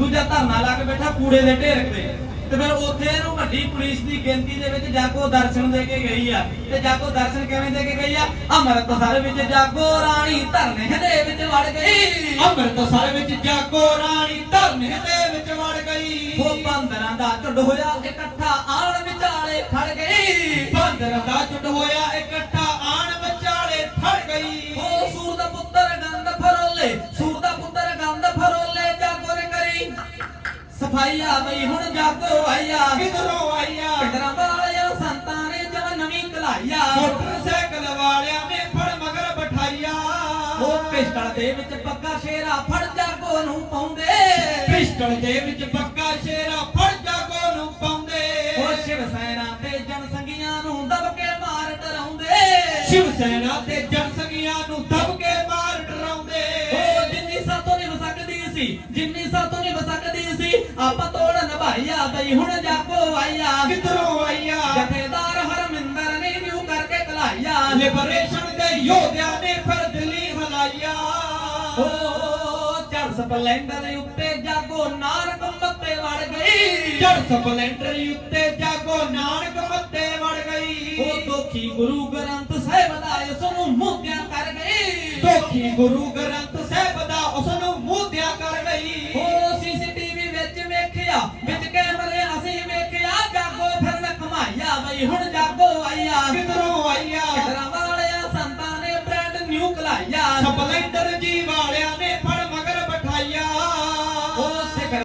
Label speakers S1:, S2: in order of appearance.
S1: ਦੂਜਾ ਧਰਨਾ ਲਾ ਕੇ ਬੈਠਾ ਕੂੜੇ ਦੇ ਢੇਰ ਤੇ। ਤੇ ਫਿਰ ਉੱਥੇ ਇਹਨੂੰ ਵੱਡੀ ਪੁਲਿਸ ਦੀ ਗਿਣਤੀ ਦੇ ਵਿੱਚ ਜਾਗੋ ਦਰਸ਼ਨ ਦੇ ਕੇ ਗਈ ਆ। ਤੇ ਜਾਗੋ ਦਰਸ਼ਨ ਕਿਵੇਂ ਦੇ ਕੇ ਗਈ ਆ? ਅੰਮ੍ਰਿਤਸਰ ਵਿੱਚ ਜਾਗੋ ਰਾਣੀ ਧਰਨੇ ਦੇ ਵਿੱਚ ਵੜ ਗਈ।
S2: ਅੰਮ੍ਰਿਤਸਰ ਵਿੱਚ ਜਾਗੋ ਰਾਣੀ ਧਰਨੇ ਦੇ ਵਿੱਚ ਵੜ ਗਈ।
S1: ਉਹ ਬੰਦਰਾਂ ਦਾ ਝੁੰਡ ਹੋਇਆ ਇਕੱਠਾ ਸਫ਼ਾਈ ਆ ਬਈ ਹੁਣ ਜਾਗੋ ਆਈਆ
S2: ਕਿਧਰੋਂ ਆਈਆ
S1: ਪਿੰਡਰਾਂ ਵਾਲਿਆਂ ਸੰਤਾਂ ਨੇ ਜਵ ਨਵੀਂ ਕਲਾਈਆ।
S2: ਮੋਟਰਸਾਈਕਲ ਵਾਲਿਆਂ ਨੇ ਫੜ ਮਗਰ ਬਿਠਾਈਆ
S1: ਉਹ ਪਿਸਟਲ ਦੇ ਵਿੱਚ ਪੱਕਾ ਸ਼ੇਰਾ ਫੜ ਜਾਗੋ ਨੂੰ ਪਾਉਂਦੇ।
S2: ਪਿਸਟਲ ਦੇ ਵਿੱਚ ਪੱਕਾ ਸ਼ੇਰਾ ਫੜ ਜਾਗੋ ਨੂੰ ਪਾਉਂਦੇ।
S1: ਉਹ ਸ਼ਿਵ ਸੈਨਾ ਤੇ ਜਨ ਸੰਗੀਆਂ ਨੂੰ ਦਬ ਕੇ ਮਾਰ ਡਰਾਉਂਦੇ।
S2: ਸ਼ਿਵ ਸੈਨਾ ਤੇ ਜਨਸੰਗੀਆਂ ਨੂੰ
S1: ਜਿੰਨੀ ਸਾਤੋਂ ਨਹੀਂ ਵਸਕਦੀ ਸੀ ਆਪਾਂ ਤੋੜ ਨਿਭਾਈਆ ਬਈ ਹੁਣ ਜਾਗੋ ਆਈਆ।
S2: ਕਿਧਰੋਂ ਆਈਆ?
S1: ਜਥੇਦਾਰ ਹਰਮਿੰਦਰ ਨੇ ਨਿਊ ਕਰਕੇ ਕਲਾਈਆ
S2: ਲਿਬਰੇਸ਼ਨ ਦੇ ਯੋਧਿਆਂ ਨੇ ਫਿਰ ਦਿੱਲੀ ਹਲਾਈਆ
S1: ਓ ਚੜ ਸਪਲੈਂਡਰ ਉੱਤੇ ਜਾਗੋ ਨਾਰਕ ਮੱਤੇ ਵੜ ਗਈ।
S2: ਜੜ ਸਪਲੈਂਡਰ ਉੱਤੇ ਜਾਗੋ ਨਾਨਕ ਮੱਤੇ ਵੜ ਗਈ।
S1: ਉਹ ਦੋਖੀ ਗੁਰੂ ਗ੍ਰੰਥ ਸਾਹਿਬ ਦਾ ਇਸ ਨੂੰ ਮੁੱਦਿਆਂ ਕਰ ਗਈ
S2: ਦੋਖੀ ਗੁਰੂ ਗ੍ਰੰਥ ਸਾਹਿਬ ਹੁਣ ਜਾਗੋ ਆਇਆ ਕਿਧਰੋਂ ਆਇਆ